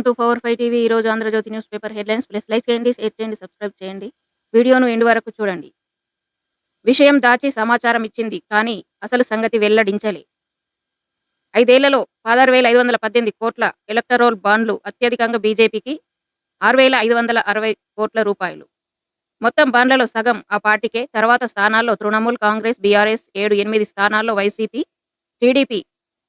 Welcome to power five TV ఈరోజు Andhrajyothy news paper headlines. Plus like చేయండి share చేయండి subscribe చేయండి. వీడియోను ఎండు వరకు చూడండి. విషయం దాచి సమాచారం ఇచ్చింది కానీ అసలు సంగతి వెల్లడించలే. ఐదేళ్ళలో పదహారు వేల ఐదు వందల పద్దెనిమిది కోట్ల ఎలక్టరోల్ బాండ్లు అత్యధికంగా బీజేపీకి ఆరు వేల ఐదు వందల అరవై కోట్ల రూపాయలు. మొత్తం బాండ్లలో సగం ఆ పార్టీకే తర్వాత స్థానాల్లో తృణమూల్ కాంగ్రెస్ బీఆర్ఎస్ ఏడు ఎనిమిది స్థానాల్లో వైసీపీ టీడీపీ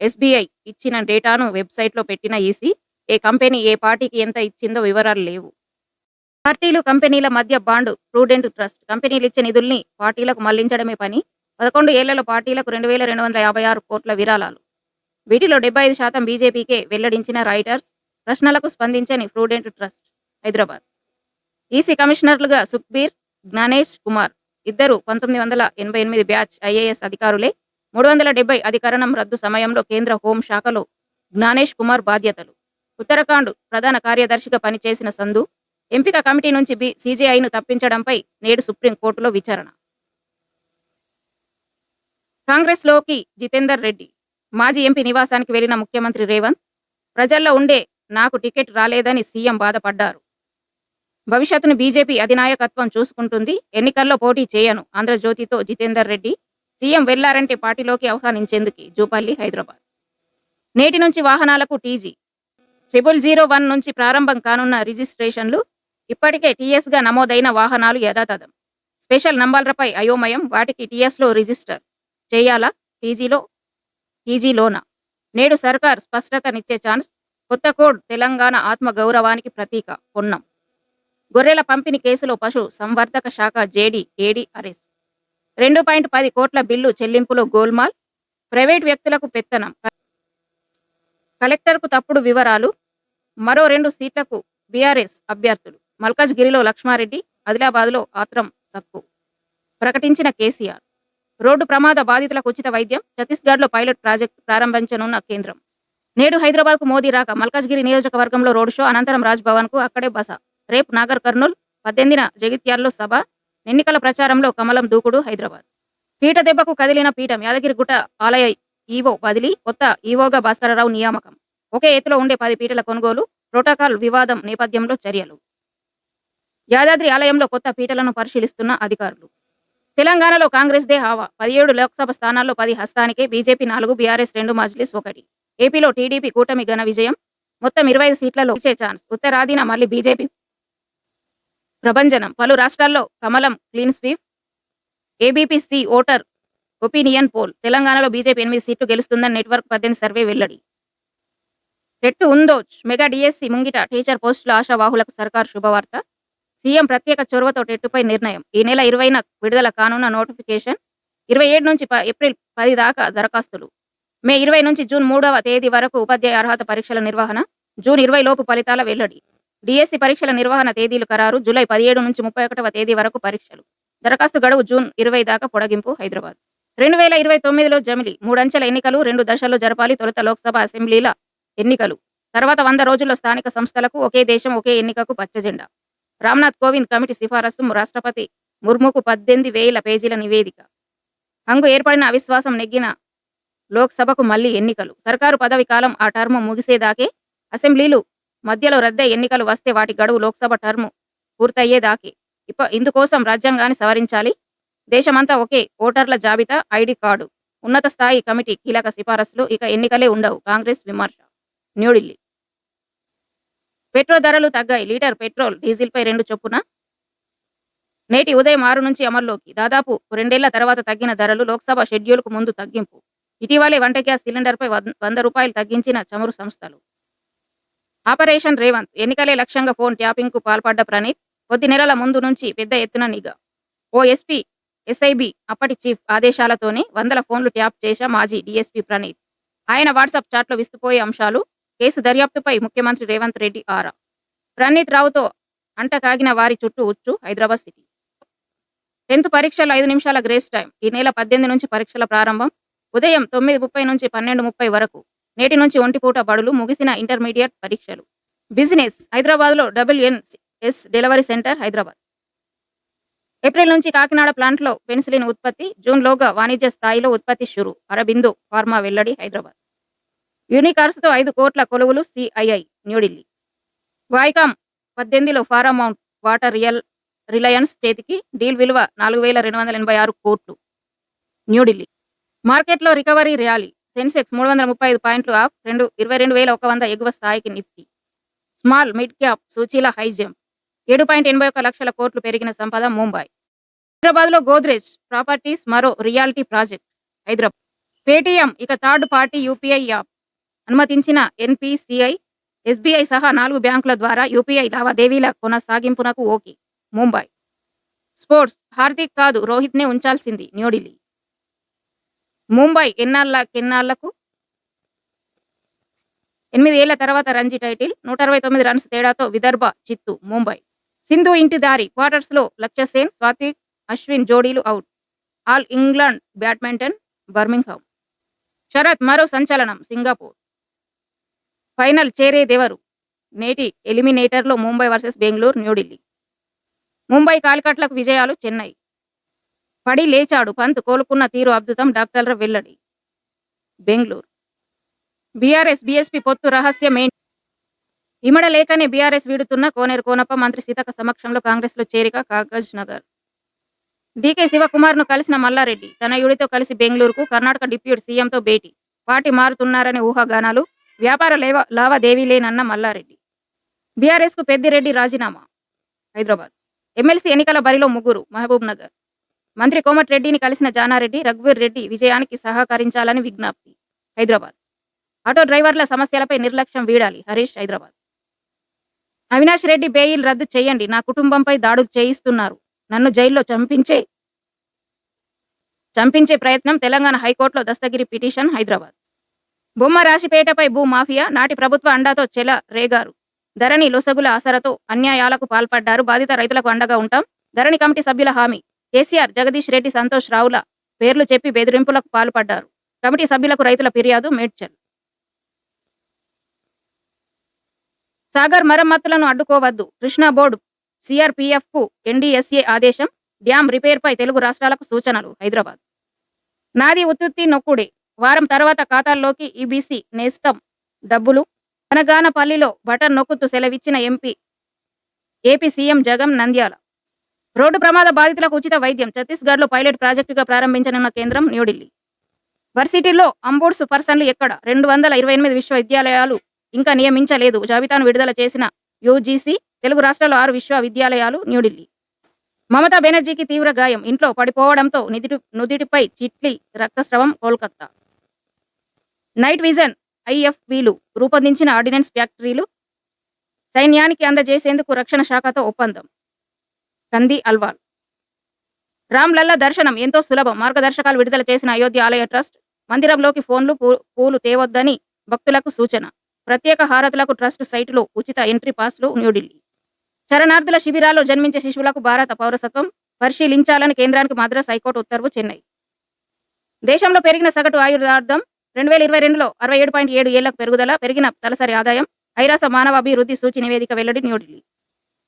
ఎస్బీఐ ఇచ్చిన డేటాను వెబ్సైట్లో పెట్టిన ఈసీ ఏ కంపెనీ ఏ పార్టీకి ఎంత ఇచ్చిందో వివరాలు లేవు. పార్టీలు కంపెనీల మధ్య బాండ్ ప్రూడెంట్ ట్రస్ట్ కంపెనీలు ఇచ్చే నిధుల్ని పార్టీలకు మళ్ళించడమే పని. పదకొండు ఏళ్ళలో పార్టీలకు రెండు వేల రెండు వందల యాభై ఆరు కోట్ల విరాళాలు. వీటిలో డెబ్బై ఐదు శాతం బీజేపీకే వెల్లడించిన రైటర్స్ ప్రశ్నలకు స్పందించని ప్రూడెంట్ ట్రస్ట్ హైదరాబాద్. ఈసీ కమిషనర్లుగా సుఖ్బీర్ జ్ఞానేష్ కుమార్ ఇద్దరు పంతొమ్మిది వందల ఎనభై ఎనిమిది బ్యాచ్ ఐఏఎస్ అధికారులే. మూడు వందల డెబ్బై అధికరణం రద్దు సమయంలో కేంద్ర హోం శాఖలో జ్ఞానేష్ కుమార్ బాధ్యతలు. ఉత్తరాఖండ్ ప్రధాన కార్యదర్శిగా పనిచేసిన సంధు ఎంపిక కమిటీ నుంచి బి సీజేఐను తప్పించడంపై నేడు సుప్రీంకోర్టులో విచారణ. కాంగ్రెస్లోకి జితేందర్ రెడ్డి మాజీ ఎంపీ నివాసానికి వెళ్ళిన ముఖ్యమంత్రి రేవంత్ ప్రజల్లో ఉండే నాకు టికెట్ రాలేదని సీఎం బాధపడ్డారు. భవిష్యత్తును బీజేపీ అధినాయకత్వం చూసుకుంటుంది ఎన్నికల్లో పోటీ చేయను ఆంధ్రజ్యోతితో జితేందర్ రెడ్డి సీఎం వెళ్ళారంటే పార్టీలోకి ఆహ్వానించేందుకు జూపల్లి హైదరాబాద్. నేటి నుంచి వాహనాలకు టీజీ ట్రిపుల్ జీరో వన్ నుంచి ప్రారంభం కానున్న రిజిస్ట్రేషన్లు ఇప్పటికే టీఎస్గా నమోదైన వాహనాలు యథాతథం. స్పెషల్ నంబర్లపై అయోమయం వాటికి టీఎస్లో రిజిస్టర్ చేయాలా? టీజీలో టీజీలోనా? నేడు సర్కార్ స్పష్టతనిచ్చే ఛాన్స్ కొత్త కోడ్ తెలంగాణ ఆత్మ గౌరవానికి ప్రతీక పొన్నం. గొర్రెల పంపిణీ కేసులో పశు సంవర్ధక శాఖ జేడి ఏడి అరెస్ట్ రెండు పాయింట్ పది కోట్ల బిల్లు చెల్లింపులో గోల్మాల్. ప్రైవేట్ వ్యక్తులకు పెత్తనం. కలెక్టర్కు తప్పుడు వివరాలు. మరో రెండు సీట్లకు బీఆర్ఎస్ అభ్యర్థులు మల్కాజ్గిరిలో లక్ష్మారెడ్డి ఆదిలాబాద్లో ఆత్రం సక్కు. ప్రకటించిన కేసీఆర్. రోడ్డు ప్రమాద బాధితులకు ఉచిత వైద్యం ఛత్తీస్గఢ్లో పైలట్ ప్రాజెక్టు ప్రారంభించనున్న కేంద్రం. నేడు హైదరాబాద్కు మోదీ రాక మల్కాజ్గిరి నియోజకవర్గంలో రోడ్ షో అనంతరం రాజ్ భవన్కు అక్కడే బస. రేపు నాగర్ కర్నూల్ పద్దెనిమిదిన జగిత్యాల్లో సభ. ఎన్నికల ప్రచారంలో కమలం దూకుడు హైదరాబాద్. పీట దెబ్బకు కదిలిన పీఠం యాదగిరిగుట్ట ఆలయ ఈవో బదిలీ కొత్త ఈవోగా భాస్కరరావు నియామకం. ఒకే ఎత్తులో ఉండే పది పీటల కొనుగోలు ప్రోటోకాల్ వివాదం నేపథ్యంలో చర్యలు. యాదాద్రి ఆలయంలో కొత్త పీటలను పరిశీలిస్తున్న అధికారులు. తెలంగాణలో కాంగ్రెస్ దే హావా. పదిహేడు లోక్సభ స్థానాల్లో పది హస్తానికే బీజేపీ నాలుగు బీఆర్ఎస్ రెండు మజ్లిస్ ఒకటి. ఏపీలో టీడీపీ కూటమి ఘన విజయం. మొత్తం ఇరవై ఐదు సీట్లలో ఇచ్చే ఛాన్స్. ఉత్తరాదిన మళ్ళీ బీజేపీ ప్రభంజనం. పలు రాష్ట్రాల్లో కమలం clean sweep ABP C voter opinion poll. తెలంగాణలో బీజేపీ ఎనిమిది సీట్లు గెలుస్తుందని నెట్వర్క్ పద్దెనిమిది సర్వే వెల్లడి. రెట్టు ఉందో మెగా డిఎస్సి ముంగిట టీచర్ పోస్టుల ఆశావాహులకు సర్కార్ శుభవార్త. సీఎం ప్రత్యేక చొరవతో టెట్టుపై నిర్ణయం. ఈ నెల ఇరవైన విడుదల కానున్న నోటిఫికేషన్ ఇరవై ఏడు నుంచి ఏప్రిల్ పది దాకా దరఖాస్తులు. మే ఇరవై నుంచి జూన్ మూడవ తేదీ వరకు ఉపాధ్యాయ అర్హత పరీక్షల నిర్వహణ. జూన్ ఇరవై లోపు ఫలితాల వెల్లడి. డిఎస్సి పరీక్షల నిర్వహణ తేదీలు ఖరారు. జూలై పదిహేడు నుంచి ముప్పై ఒకటవ తేదీ వరకు పరీక్షలు. దరఖాస్తు గడువు జూన్ ఇరవై దాకా పొడగింపు హైదరాబాద్. రెండు వేల ఇరవై తొమ్మిదిలో జమిలి. మూడంచెల ఎన్నికలు రెండు దశల్లో జరపాలి తొలుత లోక్సభ అసెంబ్లీల ఎన్నికలు. తర్వాత వంద రోజుల్లో స్థానిక సంస్థలకు ఒకే దేశం ఒకే ఎన్నికకు పచ్చజెండా. రామ్నాథ్ కోవింద్ కమిటీ సిఫారసు రాష్ట్రపతి ముర్ముకు పద్దెనిమిది వేల పేజీల నివేదిక. హంగు ఏర్పడిన అవిశ్వాసం నెగ్గిన లోక్సభకు మళ్ళీ ఎన్నికలు. సర్కారు పదవి కాలం ఆ టర్మ్ ముగిసేదాకే అసెంబ్లీలు మధ్యలో రద్దై ఎన్నికలు వస్తే వాటి గడువు లోక్సభ టర్మ్ పూర్తయ్యేదాకే. ఇప్ప ఇందుకోసం రాజ్యాంగాన్ని సవరించాలి. దేశమంతా ఒకే ఓటర్ల జాబితా ఐడి కార్డు. ఉన్నత స్థాయి కమిటీ కీలక సిఫారసులు ఇక ఎన్నికలే ఉండవు. కాంగ్రెస్ విమర్శ. న్యూఢిల్లీ. పెట్రోల్ ధరలు తగ్గాయి. లీటర్ పెట్రోల్ డీజిల్పై రెండు చొప్పున. నేటి ఉదయం ఆరు నుంచి అమల్లోకి. దాదాపు రెండేళ్ళ తర్వాత తగ్గిన ధరలు లోక్సభ షెడ్యూల్కు ముందు తగ్గింపు. ఇటీవలే వంట గ్యాస్ సిలిండర్పై వంద రూపాయలు తగ్గించిన చమురు సంస్థలు. ఆపరేషన్ రేవంత్ ఎన్నికలే లక్ష్యంగా ఫోన్ ట్యాపింగ్కు పాల్పడ్డ ప్రణీత్ కొద్ది నెలల ముందు నుంచి పెద్ద ఎత్తున నిఘా. ఓ ఎస్పీ ఎస్ఐబి అప్పటి చీఫ్ ఆదేశాలతోనే వందల ఫోన్లు ట్యాప్ చేశా మాజీ డీఎస్పీ ప్రణీత్. ఆయన వాట్సాప్ చాట్లో విస్తుపోయే అంశాలు కేసు దర్యాప్తుపై ముఖ్యమంత్రి రేవంత్ రెడ్డి ఆరా. ప్రణీత్ రావుతో అంటకాగిన వారి చుట్టూ ఉచ్చు హైదరాబాద్ సిటీ. టెన్త్ పరీక్షలు ఐదు నిమిషాల గ్రేస్ టైం. ఈ నెల పద్దెనిమిది నుంచి పరీక్షల ప్రారంభం. ఉదయం తొమ్మిది ముప్పై నుంచి పన్నెండు ముప్పై వరకు. నేటి నుంచి ఒంటిపూట బడులు ముగిసిన ఇంటర్మీడియట్ పరీక్షలు. బిజినెస్. హైదరాబాద్లో డబ్ల్యూఎన్ఎస్ ఎన్ డెలివరీ సెంటర్ హైదరాబాద్. ఏప్రిల్ నుంచి కాకినాడ ప్లాంట్లో పెన్సిలిన్ ఉత్పత్తి. జూన్లోగా వాణిజ్య స్థాయిలో ఉత్పత్తి షురు. అరబిందు ఫార్మా వెల్లడి హైదరాబాద్. యూనికార్స్తో ఐదు కోట్ల కొలువులు సిఐఐ న్యూఢిల్లీ. వాయికామ్ పద్దెనిమిదిలో ఫారామౌంట్ వాటర్ రియల్ రిలయన్స్ చేతికి డీల్ విలువ నాలుగు వేల రెండు వందల ఎనభై ఆరు కోట్లు. న్యూఢిల్లీ. మార్కెట్లో రికవరీ ర్యాలీ సెన్సెక్స్ మూడు వందల ముప్పై ఐదు పాయింట్లు ఆఫ్ రెండు ఇరవై రెండు వేల ఒక వంద ఎగువ స్థాయికి నిఫ్టీ. స్మాల్ మిడ్ క్యాప్ సూచీల హై జంప్ ఏడు పాయింట్ ఎనభై ఒక్క లక్షల కోట్లు పెరిగిన సంపద ముంబై. హైదరాబాద్లో గోద్రేజ్ ప్రాపర్టీస్ మరో రియాలిటీ ప్రాజెక్ట్ హైదరాబాద్. పేటీఎం ఇక థర్డ్ పార్టీ యూపీఐ యాప్ అనుమతించిన ఎన్పిసిఐ ఎస్బీఐ సహా నాలుగు బ్యాంకుల ద్వారా యూపీఐ లావాదేవీల కొనసాగింపునకు ఓకే. ముంబై. స్పోర్ట్స్. హార్దిక్ కాదు రోహిత్నే ఉంచాల్సింది న్యూఢిల్లీ. ముంబై ఎన్నాళ్ళ కెన్నాళ్ళకు ఎనిమిది ఏళ్ళ తర్వాత రంజీ టైటిల్ నూట అరవై తొమ్మిది రన్స్ తేడాతో విదర్భ చిత్తు ముంబై. సింధు ఇంటి దారి క్వార్టర్స్లో Lakshya Sen Sen Satwik Ashwin జోడీలు out. All England badminton Birmingham. Sharath మరో సంచలనం సింగపూర్. ఫైనల్ చేరేదెవరు? నేటి ఎలిమినేటర్లో ముంబై వర్సెస్ బెంగళూరు న్యూఢిల్లీ. ముంబై కాలికట్లకు విజయాలు చెన్నై. పడి లేచాడు పంత్ కోలుకున్న తీరు అద్భుతం డాక్టర్ల వెల్లడి. బెంగళూరు. బీఆర్ఎస్ బీఎస్పీ పొత్తు రహస్యం ఏంటి? ఇమడ లేకనే బీఆర్ఎస్ వీడుతున్న కోనేరు కోనప్ప మంత్రి సీతక సమక్షంలో కాంగ్రెస్లో చేరిక కాగజ్ నగర్. డీకే శివకుమార్ను కలిసిన మల్లారెడ్డి తన యుడితో కలిసి బెంగళూరుకు కర్ణాటక డిప్యూటీ సీఎంతో భేటీ. పార్టీ మారుతున్నారనే ఊహాగానాలు వ్యాపార లేవ లావాదేవీలేనన్న మల్లారెడ్డి. బీఆర్ఎస్కు పెద్దిరెడ్డి రాజీనామా? హైదరాబాద్. ఎమ్మెల్సీ ఎన్నికల బరిలో ముగ్గురు మహబూబ్ నగర్ మంత్రి కోమటిరెడ్డిని కలిసిన జానారెడ్డి రఘువీర్ రెడ్డి విజయానికి సహకరించాలని విజ్ఞప్తి. హైదరాబాద్. ఆటో డ్రైవర్ల సమస్యలపై నిర్లక్ష్యం వీడాలి హరీష్ హైదరాబాద్. అవినాష్ రెడ్డి బెయిల్ రద్దు చేయండి నా కుటుంబంపై దాడులు చేయిస్తున్నారు. నన్ను జైల్లో చంపించే చంపించే ప్రయత్నం తెలంగాణ హైకోర్టులో దస్తగిరి పిటిషన్ హైదరాబాద్. బొమ్మ రాశిపేటపై భూ మాఫియా నాటి ప్రభుత్వ అండాతో చెల రేగారు. ధరణి లొసగుల ఆసరతో అన్యాయాలకు పాల్పడ్డారు. బాధిత రైతులకు అండగా ఉంటాం. ధరణి కమిటీ సభ్యుల హామీ. కేసీఆర్ జగదీష్ రెడ్డి సంతోష్ రావుల పేర్లు చెప్పి బెదిరింపులకు పాల్పడ్డారు. కమిటీ సభ్యులకు రైతుల ఫిర్యాదు మేడ్చల్. సాగర్ మరమ్మతులను అడ్డుకోవద్దు. కృష్ణా బోర్డు సిఆర్పిఎఫ్కు ఎన్డీఎస్ఏ ఆదేశం. డ్యాం రిపేర్ పై తెలుగు రాష్ట్రాలకు సూచనలు హైదరాబాద్. నాది ఉత్తుత్తి నొక్కుడే. వారం తర్వాత ఖాతాల్లోకి ఈబీసీ నేస్తం డబ్బులు. తెలంగాణపల్లిలో బటన్ నొక్కుతూ సెలవిచ్చిన MP AP CM Jagan Nandyal. Road ప్రమాద బాధితులకు ఉచిత వైద్యం. ఛత్తీస్గఢ్లో పైలట్ ప్రాజెక్టుగా ప్రారంభించనున్న కేంద్రం న్యూఢిల్లీ. వర్సిటీలో అంబోడ్స్ పర్సన్లు ఎక్కడ? రెండు వందల ఇరవై ఎనిమిది విశ్వవిద్యాలయాలు ఇంకా నియమించలేదు. జాబితాను విడుదల చేసిన యూజీసీ తెలుగు రాష్ట్రాల్లో ఆరు విశ్వవిద్యాలయాలు న్యూఢిల్లీ. మమతా బెనర్జీకి తీవ్ర గాయం. ఇంట్లో పడిపోవడంతో నిదిటి నుదుటిపై చిట్లి రక్తస్రవం కోల్కత్తా. నైట్ విజన్ ఐఎఫ్వీలు రూపొందించిన ఆర్డినెన్స్ ఫ్యాక్టరీలు సైన్యానికి అందజేసేందుకు రక్షణ శాఖతో ఒప్పందం. కంది అల్వాల్. రామ్లల్ల దర్శనం ఎంతో సులభం. మార్గదర్శకాలు విడుదల చేసిన అయోధ్య ఆలయ ట్రస్ట్ మందిరంలోకి ఫోన్లు పూ- పూలు తేవద్దని భక్తులకు సూచన. ప్రత్యేక హారతులకు ట్రస్ట్ సైటులో ఉచిత ఎంట్రీ పాస్లు న్యూఢిల్లీ. శరణార్థుల శిబిరాల్లో జన్మించే శిశువులకు భారత పౌరసత్వం పరిశీలించాలని కేంద్రానికి మద్రాస్ హైకోర్టు ఉత్తర్వు చెన్నై. దేశంలో పెరిగిన సగటు ఆయుర్దార్థం రెండు వేల ఇరవై రెండులో అరవై ఏడు పాయింట్ ఏడు ఏళ్ళకు పెరుగుదల పెరిగిన తలసరి ఆదాయం ఐరాస మానవ అభివృద్ధి సూచి నివేదిక వెల్లడి న్యూఢిల్లీ.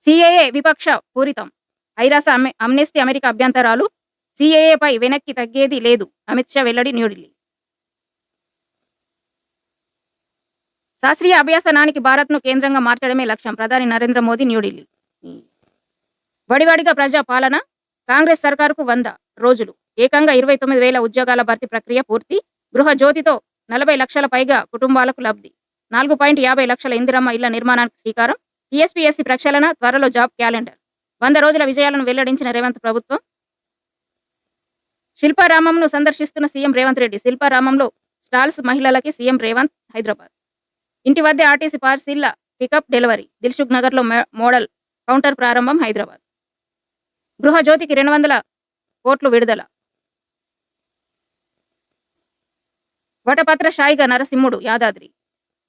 సిఏఏ విపక్ష పూరితం. ఐరాస అమె- అమ్నెస్టీ అమెరికా అభ్యంతరాలు సిఏఏపై వెనక్కి తగ్గేది లేదు అమిత్ షా వెల్లడి న్యూఢిల్లీ. శాస్త్రీయ అభ్యాసనానికి భారత్ను కేంద్రంగా మార్చడమే లక్ష్యం ప్రధాని నరేంద్ర మోదీ న్యూఢిల్లీ. వడివడిగా ప్రజా పాలన కాంగ్రెస్ సర్కారుకు వంద రోజులు. ఏకంగా ఇరవై తొమ్మిది వేల ఉద్యోగాల భర్తీ ప్రక్రియ పూర్తి గృహ జ్యోతితో నలభై లక్షల పైగా కుటుంబాలకు లబ్ధి. నాలుగు పాయింట్ యాభై లక్షల ఇందిరమ్మ ఇళ్ళ నిర్మాణానికి శ్రీకారం. టీఎస్పీఎస్సీ ప్రక్షాళన త్వరలో జాబ్ క్యాలెండర్. వంద రోజుల విజయాలను వెల్లడించిన రేవంత్ ప్రభుత్వం. శిల్పారామంను సందర్శిస్తున్న సీఎం రేవంత్ రెడ్డి శిల్పారామంలో స్టాల్స్ మహిళలకి సీఎం రేవంత్ హైదరాబాద్. ఇంటి వద్ద ఆర్టీసీ పార్సిల్ల పికప్ డెలివరీ దిల్సుఖ్ నగర్లో మోడల్ కౌంటర్ ప్రారంభం హైదరాబాద్. గృహజ్యోతికి రెండు వందల కోట్లు విడుదల. వటపత్ర షాయిగా నరసింహుడు యాదాద్రి.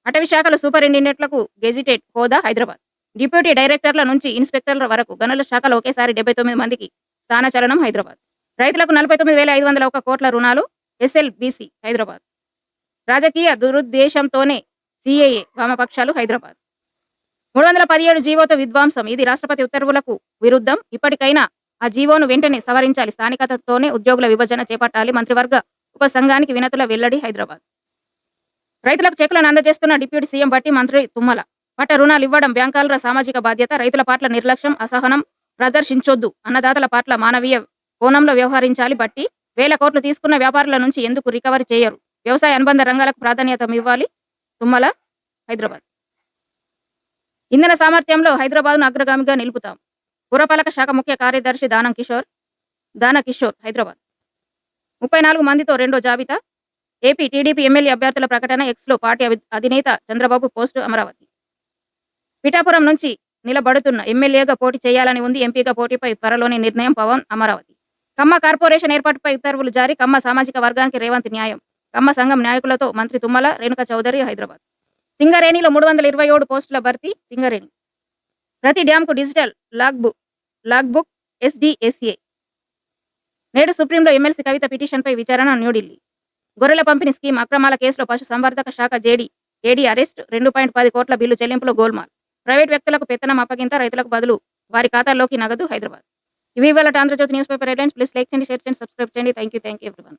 అటవీ శాఖల సూపరింటెండెంట్లకు గెజిటెడ్ హోదా హైదరాబాద్. డిప్యూటీ డైరెక్టర్ల నుంచి ఇన్స్పెక్టర్ల వరకు గనుల శాఖలో ఒకేసారి డెబ్బై తొమ్మిది మందికి స్థానచలనం హైదరాబాద్. రైతులకు నలభై తొమ్మిది వేల ఐదు వందల ఒక కోట్ల రుణాలు ఎస్ఎల్బిసి హైదరాబాద్. రాజకీయ దురుద్దేశంతోనే సిఏఏ వామపక్షాలు హైదరాబాద్. మూడు వందల పదిహేడు జీవోతో విధ్వంసం ఇది రాష్ట్రపతి ఉత్తర్వులకు విరుద్ధం. ఇప్పటికైనా ఆ జీవోను వెంటనే సవరించాలి. స్థానికతతోనే ఉద్యోగుల విభజన చేపట్టాలి. మంత్రివర్గ ఉపసంఘానికి వినతుల వెల్లడి హైదరాబాద్. రైతులకు చెక్కులను అందజేస్తున్న డిప్యూటీ సీఎం బట్టి మంత్రి తుమ్మల. పట్ట రుణాలు ఇవ్వడం బ్యాంకాలర సామాజిక బాధ్యత రైతుల పట్ల నిర్లక్ష్యం అసహనం ప్రదర్శించొద్దు అన్నదాతల పట్ల మానవీయ కోణంలో వ్యవహరించాలి బట్టి వేల కోట్లు తీసుకున్న వ్యాపారుల నుంచి ఎందుకు రికవరీ చేయరు? వ్యవసాయ అనుబంధ రంగాలకు ప్రాధాన్యత ఇవ్వాలి తుమ్మల హైదరాబాద్. ఇంధన సామర్థ్యంలో హైదరాబాద్ను అగ్రగామిగా నిలుపుతాం. పురపాలక శాఖ ముఖ్య కార్యదర్శి దానం కిషోర్ దాన కిషోర్ హైదరాబాద్. ముప్పై నాలుగు మందితో రెండో జాబితా. ఏపీ టీడీపీ ఎమ్మెల్యే అభ్యర్థుల ప్రకటన ఎక్స్లో పార్టీ అధినేత చంద్రబాబు పోస్టు అమరావతి. పిఠాపురం నుంచి నిలబడుతున్న ఎమ్మెల్యేగా పోటీ చేయాలని ఉంది. ఎంపీగా పోటీపై త్వరలోని నిర్ణయం పవన్ అమరావతి. కమ్మ కార్పొరేషన్ ఏర్పాటుపై ఉత్తర్వులు జారీ. కమ్మ సామాజిక వర్గానికి రేవంత్ న్యాయం. కమ్మ సంఘం నాయకులతో మంత్రి తుమ్మల రేణుక చౌదరి హైదరాబాద్. సింగరేణిలో మూడు వందల ఇరవై ఏడు పోస్టుల భర్తీ సింగరేణి. ప్రతి డ్యాంకు digital log book log book SDSA. నేడు సుప్రీంలో ఎమ్మెల్సీ కవిత పిటిషన్పై విచారణ న్యూఢిల్లీ. గొర్రెల పంపిణీ స్కీమ్ అక్రమాల కేసులో పశు సంవర్ధక శాఖ జేడీ ఏడీ అరెస్ట్ రెండు పాయింట్ పది కోట్ల బిల్లు చెల్లింపులో గోల్మాల్. ప్రైవేట్ వ్యక్తులకు పెత్తనం అప్పగింత రైతులకు బదులు వారి ఖాతాల్లోకి నగదు హైదరాబాద్. ఇవి ఇవాళ Andhrajyothy news paper headlines. Please like చేయండి షేర్ చేయండి సబ్స్క్రైబ్ చేయండి. Thank you thank you everyone.